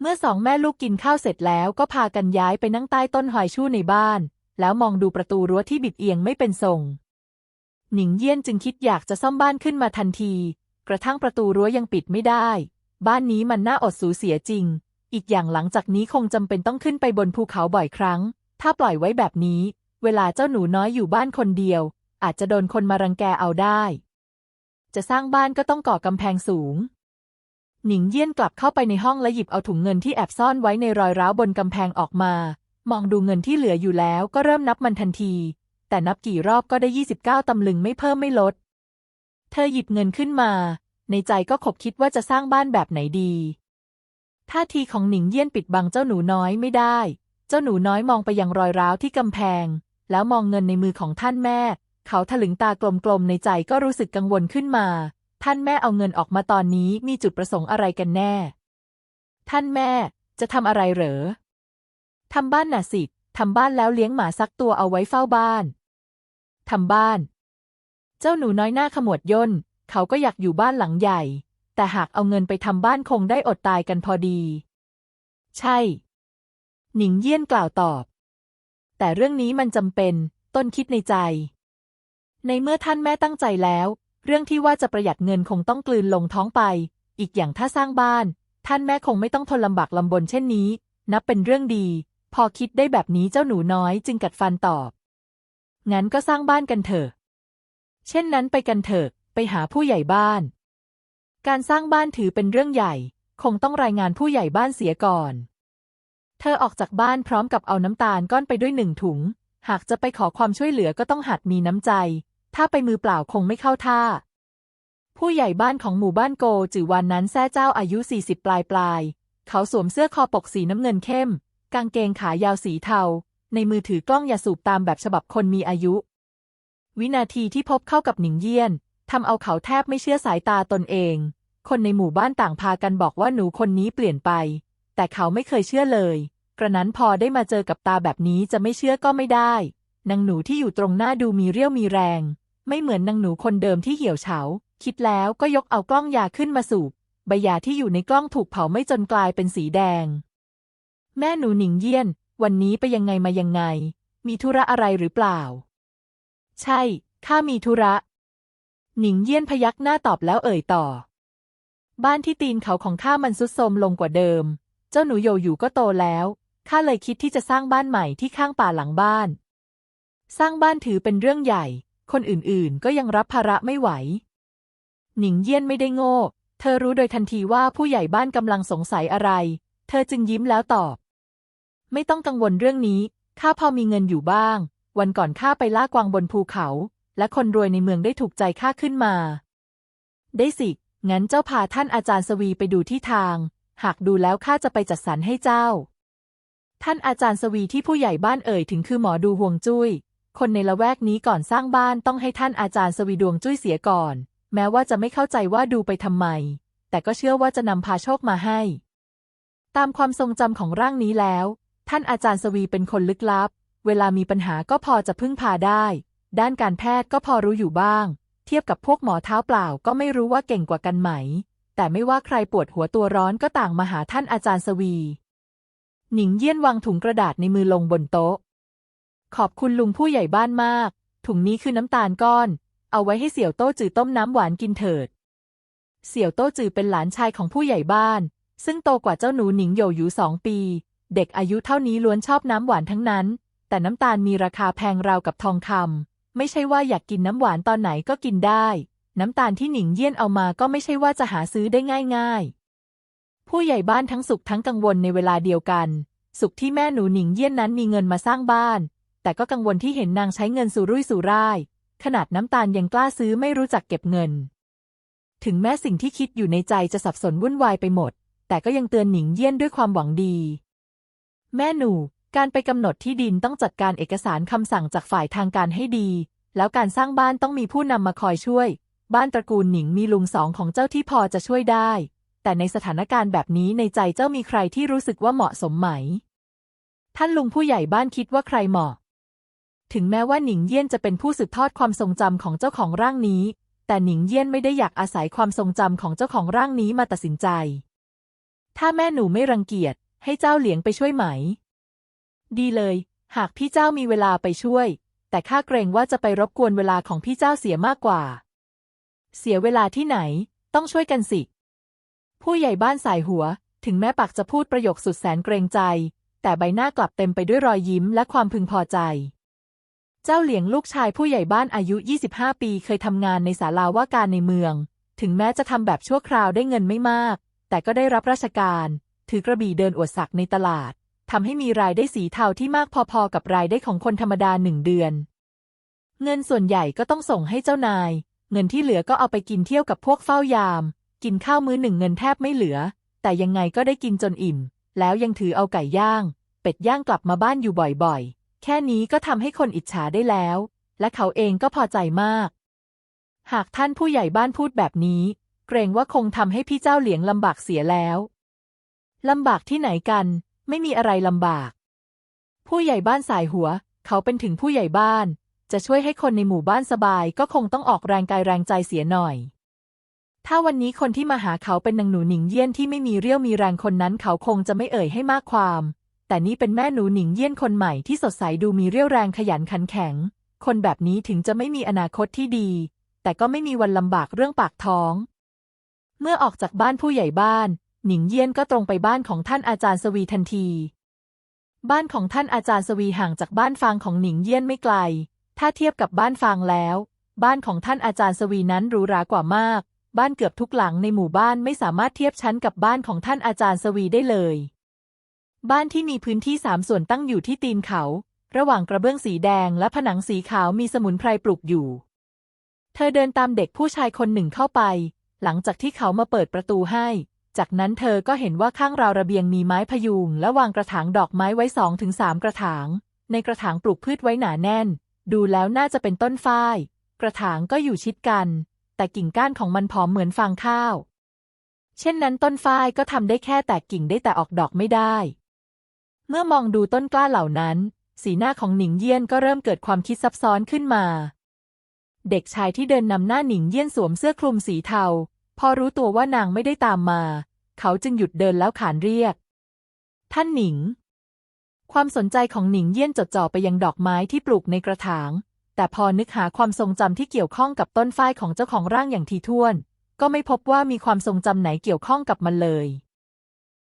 เมื่อสองแม่ลูกกินข้าวเสร็จแล้วก็พากันย้ายไปนั่งใต้ต้นหอยชู่ในบ้าน แล้วมองดูประตูรั้วที่บิดเอียงไม่เป็นทรง หนิงเยี่ยนจึงคิดอยากจะซ่อมบ้านขึ้นมาทันที กระทั่งประตูรั้วยังปิดไม่ได้ บ้านนี้มันน่าอดสูเสียจริง อีกอย่างหลังจากนี้คงจำเป็นต้องขึ้นไปบนภูเขาบ่อยครั้ง ถ้าปล่อยไว้แบบนี้ เวลาเจ้าหนูน้อยอยู่บ้านคนเดียว อาจจะโดนคนมารังแกเอาได้ จะสร้างบ้านก็ต้องก่อกำแพงสูง หนิงเยี่ยนกลับเข้าไปในห้องและหยิบเอาถุงเงินที่แอบซ่อนไว้ในรอยร้าวบนกำแพงออกมา มองดูเงินที่เหลืออยู่แล้วก็เริ่มนับมันทันที แต่นับกี่รอบก็ได้ 29 ตำลึงไม่เพิ่มไม่ลด เธอหยิบเงินขึ้นมา ในใจก็ขบคิดว่าจะสร้างบ้านแบบไหนดีท่าทีของหนิงเยี่ยนปิดบังเจ้าหนูน้อยไม่ได้ เจ้าหนูน้อยมองไปยังรอยร้าวที่กำแพง แล้วมองเงินในมือของท่านแม่ เขาถลึงตากลมๆในใจก็รู้สึกกังวลขึ้นมา ท่านแม่เอาเงินออกมาตอนนี้มีจุดประสงค์อะไรกันแน่ ท่านแม่จะทำอะไรเหรอทำบ้านน่ะสิทำบ้านแล้วเลี้ยงหมาสักตัวเอาไว้เฝ้าบ้านทำบ้าน เจ้าหนูน้อยหน้าขมวดย่น เขาก็อยากอยู่บ้านหลังใหญ่ แต่หากเอาเงินไปทำบ้านคงได้อดตายกันพอดี ใช่ หนิงเยี่ยนกล่าวตอบ แต่เรื่องนี้มันจำเป็น ต้นคิดในใจ ในเมื่อท่านแม่ตั้งใจแล้ว เรื่องที่ว่าจะประหยัดเงินคงต้องกลืนลงท้องไป อีกอย่างถ้าสร้างบ้าน ท่านแม่คงไม่ต้องทนลำบากลำบนเช่นนี้ นับเป็นเรื่องดี พอคิดได้แบบนี้เจ้าหนูน้อยจึงกัดฟันตอบ งั้นก็สร้างบ้านกันเถอะ เช่นนั้นไปกันเถอะ ไปหาผู้ใหญ่บ้าน การสร้างบ้านถือเป็นเรื่องใหญ่ คงต้องรายงานผู้ใหญ่บ้านเสียก่อน เธอออกจากบ้านพร้อมกับเอาน้ำตาลก้อนไปด้วยหนึ่งถุง หากจะไปขอความช่วยเหลือก็ต้องหัดมีน้ำใจ ถ้าไปมือเปล่าคงไม่เข้าท่า ผู้ใหญ่บ้านของหมู่บ้านโกจือวันนั้นแซ่เจ้าอายุ 40 ปลายปลายเขาสวมเสื้อคอปกสีน้ำเงินเข้ม กางเกงขายาวสีเทา ในมือถือกล้องยาสูบตามแบบฉบับคนมีอายุ วินาทีที่พบเข้ากับหนิงเยี่ยนทำเอาเขาแทบไม่เชื่อสายตาตนเอง คนในหมู่บ้านต่างพากันบอกว่าหนูคนนี้เปลี่ยนไป แต่เขาไม่เคยเชื่อเลย กระนั้นพอได้มาเจอกับตาแบบนี้จะไม่เชื่อก็ไม่ได้นางหนูที่อยู่ตรงหน้าดูมีเรี่ยวมีแรง ไม่เหมือนนางหนูคนเดิมที่เหี่ยวเฉา คิดแล้วก็ยกเอากล้องยาขึ้นมาสูบ ใบยาที่อยู่ในกล้องถูกเผาไม่จนกลายเป็นสีแดง แม่หนูหนิงเยี่ยน วันนี้ไปยังไงมายังไง มีธุระอะไรหรือเปล่า ใช่ ข้ามีธุระ หนิงเยี่ยนพยักหน้าตอบแล้วเอ่ยต่อ บ้านที่ตีนเขาของข้ามันสุดโทรมลงกว่าเดิม เจ้าหนูโยอยู่ก็โตแล้ว ข้าเลยคิดที่จะสร้างบ้านใหม่ที่ข้างป่าหลังบ้าน สร้างบ้านถือเป็นเรื่องใหญ่ คนอื่นๆ ก็ยังรับภาระไม่ไหว หนิงเยี่ยนไม่ได้โง่ เธอรู้โดยทันทีว่าผู้ใหญ่บ้านกำลังสงสัยอะไร เธอจึงยิ้มแล้วตอบ ไม่ต้องกังวลเรื่องนี้ ข้าพอมีเงินอยู่บ้าง วันก่อนข้าไปล่ากวางบนภูเขา และคนรวยในเมืองได้ถูกใจข้าขึ้นมา ได้สิ งั้นเจ้าพาท่านอาจารย์สวีไปดูที่ทาง หากดูแล้วข้าจะไปจัดสรรให้เจ้าท่านอาจารย์สวีที่ผู้ใหญ่บ้านเอ่ยถึงคือหมอดูห่วงจุ้ย คนในละแวกนี้ก่อนสร้างบ้านต้องให้ท่านอาจารย์สวีดวงจุ้ยเสียก่อน แม้ว่าจะไม่เข้าใจว่าดูไปทำไม แต่ก็เชื่อว่าจะนำพาโชคมาให้ ตามความทรงจำของร่างนี้แล้ว ท่านอาจารย์สวีเป็นคนลึกลับ เวลามีปัญหาก็พอจะพึ่งพาได้ ด้านการแพทย์ก็พอรู้อยู่บ้าง เทียบกับพวกหมอเท้าเปล่าก็ไม่รู้ว่าเก่งกว่ากันไหม แต่ไม่ว่าใครปวดหัวตัวร้อนก็ต่างมาหาท่านอาจารย์สวี หนิงเยี่ยนวางถุงกระดาษในมือลงบนโต๊ะ ขอบคุณลุงผู้ใหญ่บ้านมาก ถุงนี้คือน้ำตาลก้อน เอาไว้ให้เสี่ยวโต้จือต้มน้ำหวานกินเถิด เสี่ยวโต้จือเป็นหลานชายของผู้ใหญ่บ้าน ซึ่งโตกว่าเจ้าหนูหนิงโยอยู่สองปี เด็กอายุเท่านี้ล้วนชอบน้ำหวานทั้งนั้น แต่น้ำตาลมีราคาแพงราวกับทองคำไม่ใช่ว่าอยากกินน้ำหวานตอนไหนก็กินได้ น้ำตาลที่หนิงเยี่ยนเอามาก็ไม่ใช่ว่าจะหาซื้อได้ง่ายๆ ผู้ใหญ่บ้านทั้งสุขทั้งกังวลในเวลาเดียวกัน สุขที่แม่หนูหนิงเยี่ยนนั้นมีเงินมาสร้างบ้าน แต่ก็กังวลที่เห็นนางใช้เงินสุรุ่ยสุร่าย ขนาดน้ำตาลยังกล้าซื้อไม่รู้จักเก็บเงิน ถึงแม้สิ่งที่คิดอยู่ในใจจะสับสนวุ่นวายไปหมด แต่ก็ยังเตือนหนิงเยี่ยนด้วยความหวังดี แม่หนูการไปกำหนดที่ดินต้องจัดการเอกสารคำสั่งจากฝ่ายทางการให้ดี แล้วการสร้างบ้านต้องมีผู้นำมาคอยช่วย บ้านตระกูลหนิงมีลุงสองของเจ้าที่พอจะช่วยได้ แต่ในสถานการณ์แบบนี้ในใจเจ้ามีใครที่รู้สึกว่าเหมาะสมไหม ท่านลุงผู้ใหญ่บ้านคิดว่าใครเหมาะ ถึงแม้ว่าหนิงเยี่ยนจะเป็นผู้สืบทอดความทรงจำของเจ้าของร่างนี้ แต่หนิงเยี่ยนไม่ได้อยากอาศัยความทรงจำของเจ้าของร่างนี้มาตัดสินใจ ถ้าแม่หนูไม่รังเกียจ ให้เจ้าเหลียงไปช่วยไหม ดีเลย หากพี่เจ้ามีเวลาไปช่วย แต่ข้าเกรงว่าจะไปรบกวนเวลาของพี่เจ้าเสียมากกว่า เสียเวลาที่ไหน ต้องช่วยกันสิ ผู้ใหญ่บ้านสายหัว ถึงแม้ปากจะพูดประโยคสุดแสนเกรงใจ แต่ใบหน้ากลับเต็มไปด้วยรอยยิ้มและความพึงพอใจ เจ้าเหลียงลูกชายผู้ใหญ่บ้านอายุ 25 ปีเคยทำงานในศาลาว่าการในเมือง ถึงแม้จะทำแบบชั่วคราวได้เงินไม่มาก แต่ก็ได้รับราชการ ถือกระบี่เดินอวดศักดิ์ในตลาดทำให้มีรายได้สีเทาที่มากพอๆกับรายได้ของคนธรรมดาหนึ่งเดือน เงินส่วนใหญ่ก็ต้องส่งให้เจ้านาย เงินที่เหลือก็เอาไปกินเที่ยวกับพวกเฝ้ายาม กินข้าวมื้อหนึ่งเงินแทบไม่เหลือ แต่ยังไงก็ได้กินจนอิ่ม แล้วยังถือเอาไก่ย่าง เป็ดย่างกลับมาบ้านอยู่บ่อยๆ แค่นี้ก็ทำให้คนอิจฉาได้แล้ว และเขาเองก็พอใจมาก หากท่านผู้ใหญ่บ้านพูดแบบนี้ เกรงว่าคงทำให้พี่เจ้าเหลียงลำบากเสียแล้วลำบากที่ไหนกัน ไม่มีอะไรลำบาก ผู้ใหญ่บ้านสายหัว เขาเป็นถึงผู้ใหญ่บ้าน จะช่วยให้คนในหมู่บ้านสบายก็คงต้องออกแรงกายแรงใจเสียหน่อย ถ้าวันนี้คนที่มาหาเขาเป็นนางหนูหนิงเยี่ยนที่ไม่มีเรี่ยวมีแรงคนนั้นเขาคงจะไม่เอ่ยให้มากความ แต่นี่เป็นแม่หนูหนิงเยี่ยนคนใหม่ที่สดใสดูมีเรี่ยวแรงขยันขันแข็ง คนแบบนี้ถึงจะไม่มีอนาคตที่ดี แต่ก็ไม่มีวันลำบากเรื่องปากท้อง เมื่อออกจากบ้านผู้ใหญ่บ้าน หนิงเยี่ยนก็ตรงไปบ้านของท่านอาจารย์สวีทันที บ้านของท่านอาจารย์สวีห่างจากบ้านฟางของหนิงเยี่ยนไม่ไกล ถ้าเทียบกับบ้านฟางแล้ว บ้านของท่านอาจารย์สวีนั้นหรูหรากว่ามาก บ้านเกือบทุกหลังในหมู่บ้านไม่สามารถเทียบชั้นกับบ้านของท่านอาจารย์สวีได้เลย บ้านที่มีพื้นที่สามส่วนตั้งอยู่ที่ตีนเขา ระหว่างกระเบื้องสีแดงและผนังสีขาวมีสมุนไพรปลูกอยู่ เธอเดินตามเด็กผู้ชายคนหนึ่งเข้าไป หลังจากที่เขามาเปิดประตูให้ จากนั้นเธอก็เห็นว่าข้างราวระเบียงมีไม้พยุง และวางกระถางดอกไม้ไว้สองถึงสามกระถาง ในกระถางปลูกพืชไว้หนาแน่น ดูแล้วน่าจะเป็นต้นฝ้าย กระถางก็อยู่ชิดกัน แต่กิ่งก้านของมันผอมเหมือนฟางข้าว เช่นนั้นต้นฝ้ายก็ทำได้แค่แตกกิ่งได้แต่ออกดอกไม่ได้ เมื่อมองดูต้นกล้าเหล่านั้น สีหน้าของหนิงเยี่ยนก็เริ่มเกิดความคิดซับซ้อนขึ้นมา เด็กชายที่เดินนำหน้าหนิงเยี่ยนสวมเสื้อคลุมสีเทา พอรู้ตัวว่านางไม่ได้ตามมา เขาจึงหยุดเดินแล้วขานเรียก ท่านหนิง ความสนใจของหนิงเยี่ยนจดจ่อไปยังดอกไม้ที่ปลูกในกระถาง แต่พอนึกหาความทรงจำที่เกี่ยวข้องกับต้นฝ้ายของเจ้าของร่างอย่างทีท่วน ก็ไม่พบว่ามีความทรงจำไหนเกี่ยวข้องกับมันเลย